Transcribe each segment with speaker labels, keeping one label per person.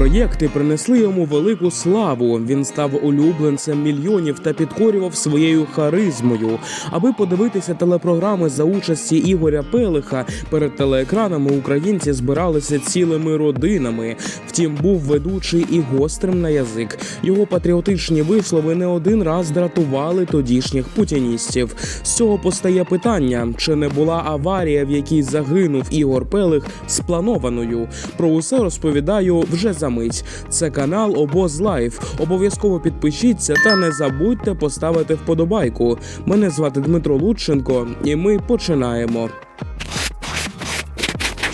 Speaker 1: проєкти принесли йому велику славу. Він став улюбленцем мільйонів та підкорював своєю харизмою. Аби подивитися телепрограми за участі Ігоря Пелиха, перед телеекранами українці збиралися цілими родинами. Втім, був ведучий і гострим на язик. Його патріотичні вислови не один раз дратували тодішніх путіністів. З цього постає питання: чи не була аварія, в якій загинув Ігор Пелих, спланованою? Про усе розповідаю вже за мить. Це канал Обоз Лайф. Обов'язково підпишіться та не забудьте поставити вподобайку. Мене звати Дмитро Лученко, і ми починаємо.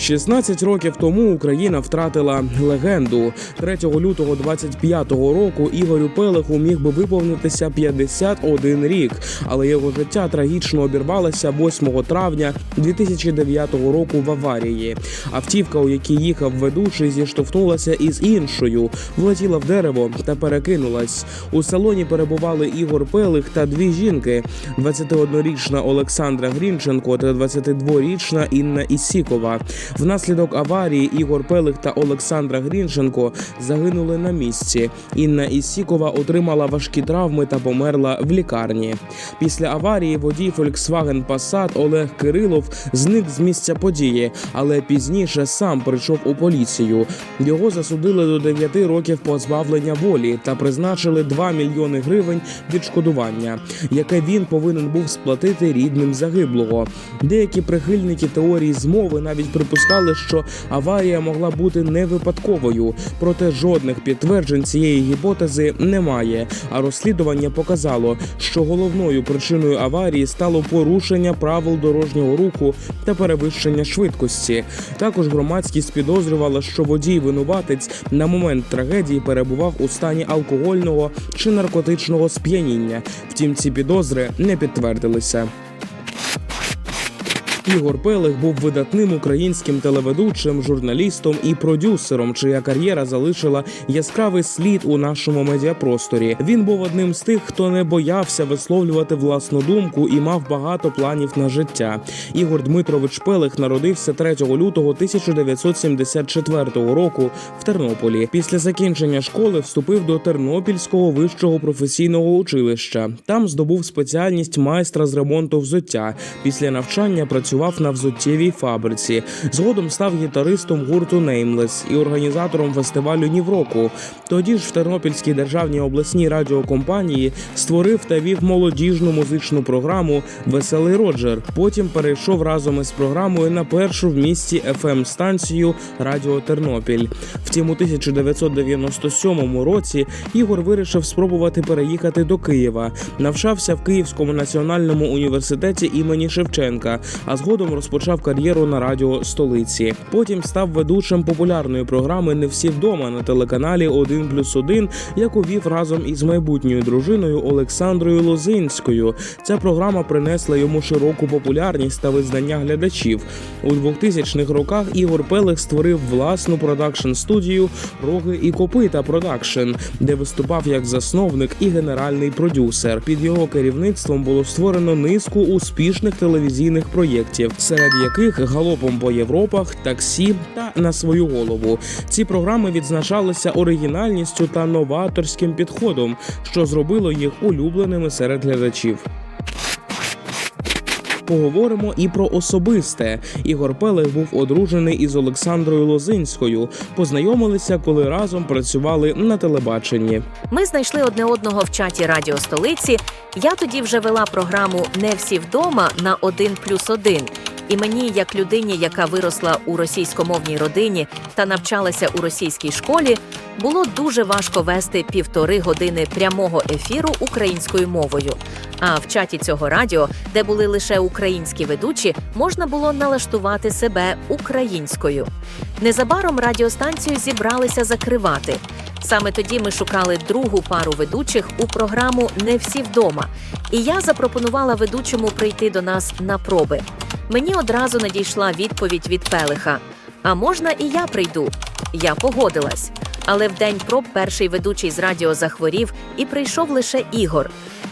Speaker 1: 16 років тому Україна втратила легенду. 3 лютого 25-го року Ігорю Пелеху міг би виповнитися 51 рік, але його життя трагічно обірвалося 8 травня 2009 року в аварії. Автівка, у якій їхав ведучий, зіштовхнулася із іншою, влетіла в дерево та перекинулась. У салоні перебували Ігор Пелих та дві жінки: 21-річна Олександра Грінченко та 22-річна Інна Ісікова. Внаслідок аварії Ігор Пелих та Олександра Грінченко загинули на місці. Інна Ісікова отримала важкі травми та померла в лікарні. Після аварії водій Volkswagen Passat Олег Кирилов зник з місця події, але пізніше сам прийшов у поліцію. Його засудили до 9 років позбавлення волі та призначили 2 мільйони гривень відшкодування, яке він повинен був сплатити рідним загиблого. Деякі прихильники теорії змови навіть припускали, що аварія могла бути не випадковою, проте жодних підтверджень цієї гіпотези немає. А розслідування показало, що головною причиною аварії стало порушення правил дорожнього руху та перевищення швидкості. Також громадськість підозрювала, що водій винуватець на момент трагедії перебував у стані алкогольного чи наркотичного сп'яніння. Втім, ці підозри не підтвердилися. Ігор Пелих був видатним українським телеведучим, журналістом і продюсером, чия кар'єра залишила яскравий слід у нашому медіапросторі. Він був одним з тих, хто не боявся висловлювати власну думку і мав багато планів на життя. Ігор Дмитрович Пелих народився 3 лютого 1974 року в Тернополі. Після закінчення школи вступив до Тернопільського вищого професійного училища. Там здобув спеціальність майстра з ремонту взуття. Після навчання працював на взуттєвій фабриці. Згодом став гітаристом гурту Nameless і організатором фестивалю Нівроку. Тоді ж в Тернопільській державній обласній радіокомпанії створив та вів молодіжну музичну програму Веселий Роджер. Потім перейшов разом із програмою на першу в місті fm станцію Радіо Тернопіль. Втім, у 1997 році Ігор вирішив спробувати переїхати до Києва. Навчався в Київському національному університеті імені Шевченка, а згодом розпочав кар'єру на радіо столиці. Потім став ведучим популярної програми Не всі вдома на телеканалі 1 плюс 1, яку вів разом із майбутньою дружиною Олександрою Лозинською. Ця програма принесла йому широку популярність та визнання глядачів. У 2000-х роках Ігор Пелих створив власну продакшн студію Роги і Копита Продакшн, де виступав як засновник і генеральний продюсер. Під його керівництвом було створено низку успішних телевізійних проєктів, серед яких галопом по Європах, таксі та на свою голову. Ці програми відзначалися оригінальністю та новаторським підходом, що зробило їх улюбленими серед глядачів. Поговоримо і про особисте. Ігор Пелех був одружений із Олександрою Лозинською. Познайомилися, коли разом працювали на телебаченні.
Speaker 2: Ми знайшли одне одного в чаті Радіо Столиці. Я тоді вже вела програму Не всі вдома на 1 плюс 1. І мені, як людині, яка виросла у російськомовній родині та навчалася у російській школі, було дуже важко вести півтори години прямого ефіру українською мовою. А в чаті цього радіо, де були лише українські ведучі, можна було налаштувати себе українською. Незабаром радіостанцію зібралися закривати. Саме тоді ми шукали другу пару ведучих у програму Не всі вдома. І я запропонувала ведучому прийти до нас на проби. Мені одразу надійшла відповідь від Пелиха: А можна і я прийду? Я погодилась. Але в день проб перший ведучий з радіо захворів і прийшов лише Ігор.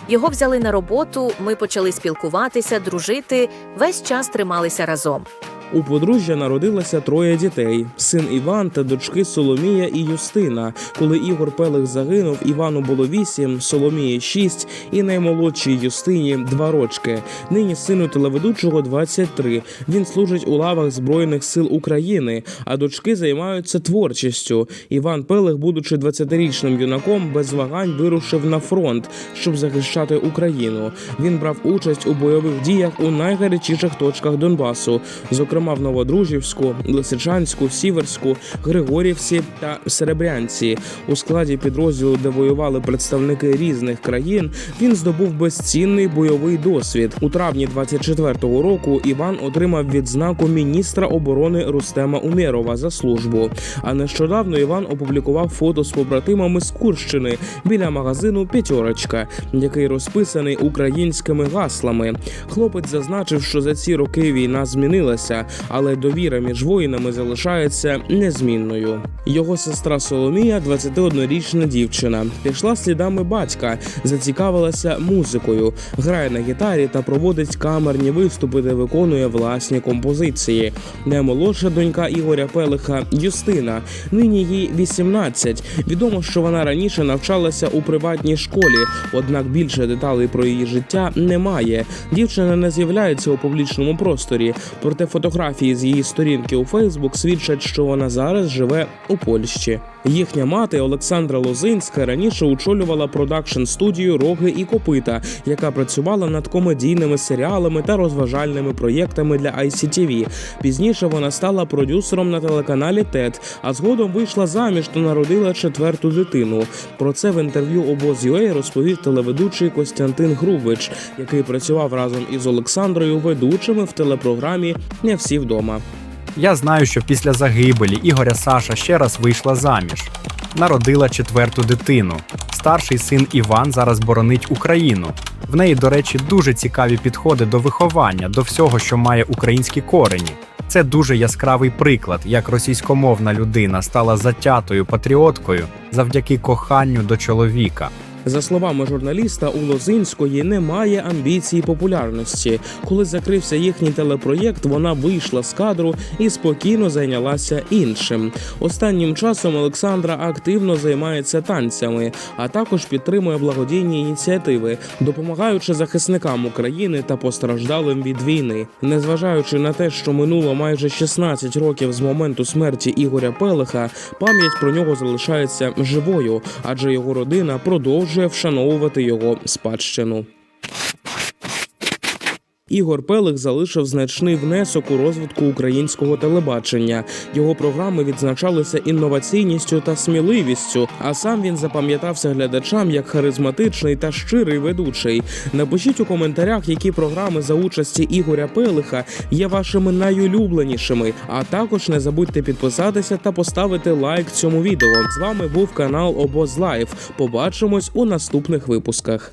Speaker 2: Його взяли на роботу, ми почали спілкуватися, дружити, весь час трималися разом.
Speaker 1: У подружжя народилося троє дітей: син Іван та дочки Соломія і Юстина. Коли Ігор Пелих загинув, Івану було вісім, Соломії шість і наймолодшій Юстині два рочки. Нині сину телеведучого 23. Він служить у лавах Збройних сил України, а дочки займаються творчістю. Іван Пелих, будучи 20-річним юнаком, без вагань вирушив на фронт, щоб захищати Україну. Він брав участь у бойових діях у найгарячіших точках Донбасу, зокрема в Новодружівську, Лисичанську, Сіверську, Григорівці та Серебрянці. У складі підрозділу, де воювали представники різних країн, він здобув безцінний бойовий досвід. У травні 24-го року Іван отримав відзнаку міністра оборони Рустема Умєрова за службу. А нещодавно Іван опублікував фото з побратимами з Курщини біля магазину П'ятерочка, який розписаний українськими гаслами. Хлопець зазначив, що за ці роки війна змінилася, але довіра між воїнами залишається незмінною. Його сестра Соломія, 21-річна дівчина, пішла слідами батька, зацікавилася музикою, грає на гітарі та проводить камерні виступи, де виконує власні композиції. Наймолодша донька Ігоря Пелиха Юстина. Нині їй 18. Відомо, що вона раніше навчалася у приватній школі, однак більше деталей про її життя немає. Дівчина не з'являється у публічному просторі, проте фотографії з її сторінки у Фейсбук свідчать, що вона зараз живе у Польщі. Їхня мати Олександра Лозинська раніше очолювала продакшн студію Роги і Копита, яка працювала над комедійними серіалами та розважальними проєктами для ICTV. Пізніше вона стала продюсером на телеканалі ТЕД, а згодом вийшла заміж та народила четверту дитину. Про це в інтерв'ю обоз.ua розповів телеведучий Костянтин Грубич, який працював разом із Олександрою ведучими в телепрограмі Не всі вдома.
Speaker 3: Я знаю, що після загибелі Ігоря Саша ще раз вийшла заміж. Народила четверту дитину. Старший син Іван зараз боронить Україну. В неї, до речі, дуже цікаві підходи до виховання, до всього, що має українські корені. Це дуже яскравий приклад, як російськомовна людина стала затятою патріоткою завдяки коханню до чоловіка.
Speaker 1: За словами журналіста, у Лозинської немає амбіції популярності. Коли закрився їхній телепроєкт, вона вийшла з кадру і спокійно зайнялася іншим. Останнім часом Олександра активно займається танцями, а також підтримує благодійні ініціативи, допомагаючи захисникам України та постраждалим від війни. Незважаючи на те, що минуло майже 16 років з моменту смерті Ігоря Пелиха, пам'ять про нього залишається живою, адже його родина продовжує вшановувати його спадщину. Ігор Пелих залишив значний внесок у розвитку українського телебачення. Його програми відзначалися інноваційністю та сміливістю. А сам він запам'ятався глядачам як харизматичний та щирий ведучий. Напишіть у коментарях, які програми за участі Ігоря Пелиха є вашими найулюбленішими. А також не забудьте підписатися та поставити лайк цьому відео. З вами був канал Обоз Лайф. Побачимось у наступних випусках.